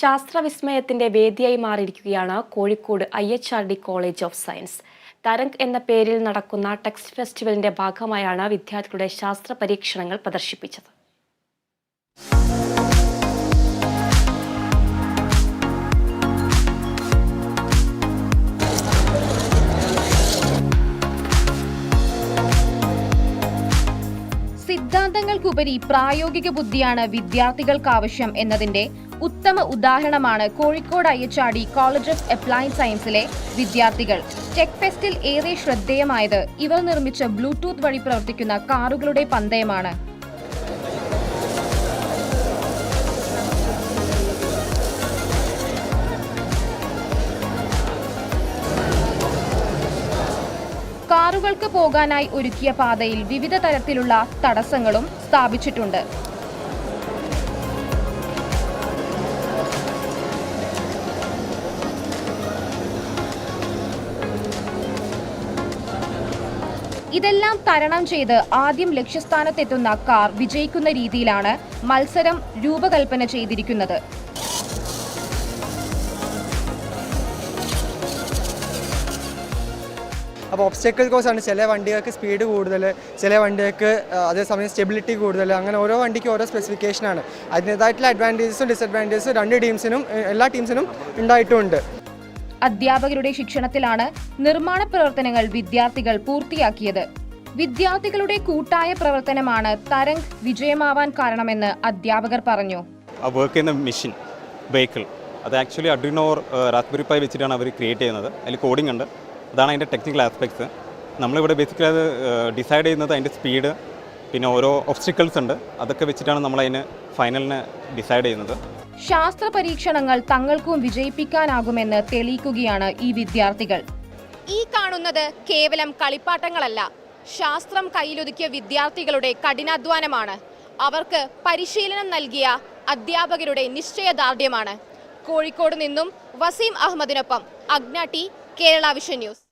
ശാസ്ത്രവിസ്മയത്തിന്റെ വേദിയായി മാറിയിരിക്കുകയാണ് Kozhikode I H R D college of science. Tarang എന്ന പേരിൽ നടക്കുന്ന ടെക്സ്റ്റ് ഫെസ്റ്റിവലിന്റെ ഭാഗമായാണ് വിദ്യാർത്ഥികളുടെ ശാസ്ത്ര പരീക്ഷണങ്ങൾ പ്രദർശിപ്പിച്ചത്. സിദ്ധാന്തങ്ങൾക്കുപരി പ്രായോഗിക ബുദ്ധിയാണ് വിദ്യാർത്ഥികൾക്ക് ആവശ്യം എന്നതിന്റെ ഉത്തമ ഉദാഹരണമാണ് കോഴിക്കോട് അയ്യച്ചാടി കോളേജ് ഓഫ് അപ്ലൈഡ് സയൻസിലെ വിദ്യാർത്ഥികൾ. ടെക് ഫെസ്റ്റിൽ ഏറെ ശ്രദ്ധേയമായത് ഇവർ നിർമ്മിച്ച ബ്ലൂടൂത്ത് വഴി പ്രവർത്തിക്കുന്ന കാറുകളുടെ പന്തയമാണ്. കാറുകൾക്ക് പോകാനായി ഒരുക്കിയ പാതയിൽ വിവിധ തരത്തിലുള്ള തടസ്സങ്ങളും സ്ഥാപിച്ചിട്ടുണ്ട്. ഇതെല്ലാം തരണം ചെയ്ത് ആദ്യം ലക്ഷ്യസ്ഥാനത്തെത്തുന്ന കാർ വിജയിക്കുന്ന രീതിയിലാണ് മത്സരം രൂപകൽപ്പന ചെയ്തിരിക്കുന്നത്. അപ്പോൾ ഒബ്സ്റ്റക്കിൾ കോസ് ആണ്. ചില വണ്ടികൾക്ക് സ്പീഡ് കൂടുതൽ ചില വണ്ടികൾക്ക് അതേസമയം സ്റ്റെബിലിറ്റി കൂടുതൽ. അങ്ങനെ ഓരോ വണ്ടിക്ക് ഓരോ സ്പെസിഫിക്കേഷനാണ് അതിന്റേതായിട്ടുള്ള അഡ്വാന്റേജസും ഡിസഡ്വാന്റേജസും രണ്ട് ടീംസിനും എല്ലാ ടീംസിനും ഉണ്ടായിട്ടുമുണ്ട് അധ്യാപകരുടെ ശിക്ഷണത്തിലാണ് നിർമ്മാണ പ്രവർത്തനങ്ങൾ വിദ്യാർത്ഥികൾ പൂർത്തിയാക്കിയത്. വിദ്യാർത്ഥികളുടെ കൂട്ടായ പ്രവർത്തനമാണ് തരംഗ് വിജയമാവാൻ കാരണമെന്ന് അധ്യാപകർ പറഞ്ഞു. ആ വർക്ക് ചെയ്യുന്ന മെഷീൻ വെഹിക്കിൾ അത് ആക്ച്വലി അഡ്രിനോർ റാസ്ബെറി പൈ വെച്ചിട്ടാണ് അവർ ക്രിയേറ്റ് ചെയ്യുന്നത്. അതിൽ കോഡിംഗ് ഉണ്ട്. അതാണ് അതിന്റെ ടെക്നിക്കൽ ആസ്പെക്ട്സ് നമ്മളിവിടെ ബേസിക്കലി അത് ഡിസൈഡ് ചെയ്യുന്നത് അതിന്റെ സ്പീഡ് പിന്നെ ഓരോ ഒബ്സ്റ്റിക്കിൾസ് ഉണ്ട്. അതൊക്കെ വെച്ചിട്ടാണ് നമ്മൾ അതിന് ഫൈനലിന് ഡിസൈഡ് ചെയ്യുന്നത്. ശാസ്ത്ര പരീക്ഷണങ്ങൾ തങ്ങൾക്കും വിജയിപ്പിക്കാനാകുമെന്ന് തെളിയിക്കുകയാണ് ഈ വിദ്യാർത്ഥികൾ. ഈ കാണുന്നത് കേവലം കളിപ്പാട്ടങ്ങളല്ല. ശാസ്ത്രം കയ്യിലൊതുക്കിയ വിദ്യാർത്ഥികളുടെ കഠിനാധ്വാനമാണ്. അവർക്ക് പരിശീലനം നൽകിയ അധ്യാപകരുടെ നിശ്ചയദാർഢ്യമാണ്. കോഴിക്കോട് നിന്നും Waseem അഹമ്മദിനൊപ്പം Agna T Kerala vision news.